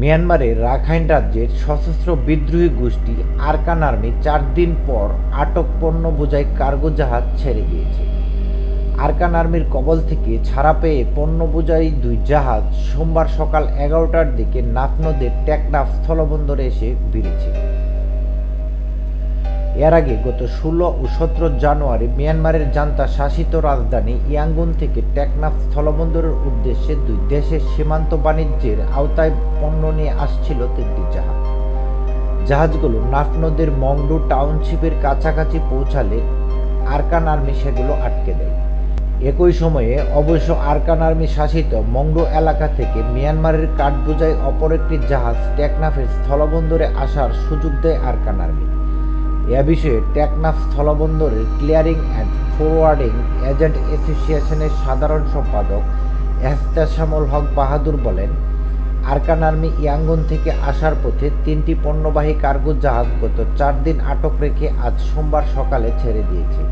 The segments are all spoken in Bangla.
মিয়ানমারের রাখাইন রাজ্যের সশস্ত্র বিদ্রোহী গোষ্ঠী আরকান আর্মি চার দিন পর আটক পণ্য বোঝাই কার্গো জাহাজ ছেড়ে দিয়েছে। আরকান আর্মির কবল থেকে ছাড়া পেয়ে পণ্য বোঝাই দুই জাহাজ সোমবার সকাল এগারোটার দিকে নাফনদের টেকনাফ স্থলবন্দরে এসে ভিড়েছে। এর আগে গত ষোলো ও সতেরো জানুয়ারি মিয়ানমারের জান্তা শাসিত রাজধানী ইয়াঙ্গুন থেকে টেকনাফ স্থলবন্দরের উদ্দেশ্যে দুই দেশের সীমান্ত বাণিজ্যের আওতায় পণ্য নিয়ে আসছিল তিনটি জাহাজ। জাহাজগুলো নাফ নদীর মংডু টাউনশিপের কাছাকাছি পৌঁছালে আরকান আর্মি সেগুলো আটকে দেয়। একই সময়ে অবশ্য আরকান আর্মি শাসিত মংডু এলাকা থেকে মিয়ানমারের কাঠবোঝাই অপর একটি জাহাজ টেকনাফের স্থলবন্দরে আসার সুযোগ দেয় আরকান আর্মি। এ বিষয়ে টেকনাফ স্থলবন্দরের ক্লিয়ারিং অ্যান্ড ফরওয়ার্ডিং এজেন্ট অ্যাসোসিয়েশনের সাধারণ সম্পাদক এহতেশামুল হক বাহাদুর বলেন, আরকান আর্মি ইয়াঙ্গন থেকে আসার পথে তিনটি পণ্যবাহী কার্গো জাহাজ গত চার দিন আটক রেখে আজ সোমবার সকালে ছেড়ে দিয়েছে।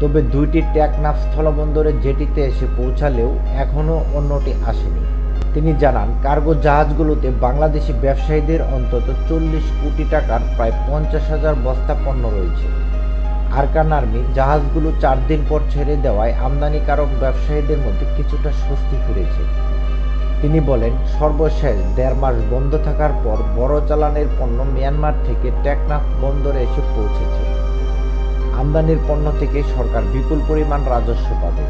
তবে দুইটি টেকনাফ স্থলবন্দরে জেটিতে এসে পৌঁছালেও এখনও অন্যটি আসেনি। তিনি জানান, কার্গো জাহাজগুলোতে বাংলাদেশি ব্যবসায়ীদের অন্তত চল্লিশ কোটি টাকার প্রায় পঞ্চাশ হাজার বস্তা পণ্য রয়েছে। আরকান আর্মি জাহাজগুলো চার দিন পর ছেড়ে দেওয়ায় আমদানিকারক ব্যবসায়ীদের মধ্যে কিছুটা স্বস্তি ফিরেছে। তিনি বলেন, সর্বশেষ দেড় মাস বন্ধ থাকার পর বড় চালানের পণ্য মিয়ানমার থেকে টেকনাফ বন্দরে এসে পৌঁছেছে। আমদানির পণ্য থেকে সরকার বিপুল পরিমাণ রাজস্ব পাবে।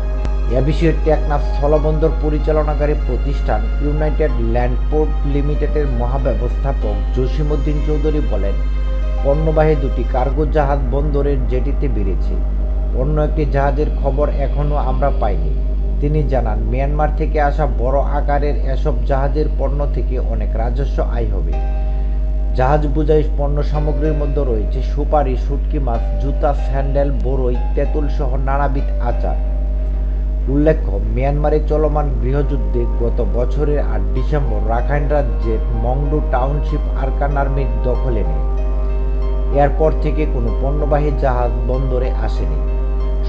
এ বিষয়ে টেকনাফ স্থলবন্দর পরিচালনাকারী প্রতিষ্ঠান ইউনাইটেড ল্যান্ড পোর্ট লিমিটেডের মহাব্যবস্থাপক জসিমউদ্দিন চৌধুরী বলেন, পণ্যবাহী দুটি কার্গো জাহাজ বন্দরের জেটিতে বেড়েছে। অন্য একটি জাহাজের খবর এখনও আমরা পাইনি। তিনি জানান, মিয়ানমার থেকে আসা বড় আকারের এসব জাহাজের পণ্য থেকে অনেক রাজস্ব আয় হবে। জাহাজ বোঝাই পণ্য সামগ্রীর মধ্যে রয়েছে সুপারি, শুটকি মাছ, জুতা, স্যান্ডেল বড়ই তেঁতুল সহ নানাবিধ আচার। উল্লেখ্য, মিয়ানমারে চলমান গৃহযুদ্ধে গত বছরের আট ডিসেম্বর রাখাইন রাজ্যের মংডু টাউনশিপ আরকান আর্মির দখলে নেয়। এরপর থেকে কোনো পণ্যবাহী জাহাজ বন্দরে আসেনি।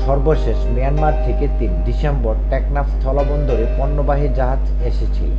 সর্বশেষ মিয়ানমার থেকে তিন ডিসেম্বর টেকনাফ স্থলবন্দরে পণ্যবাহী জাহাজ এসেছিল।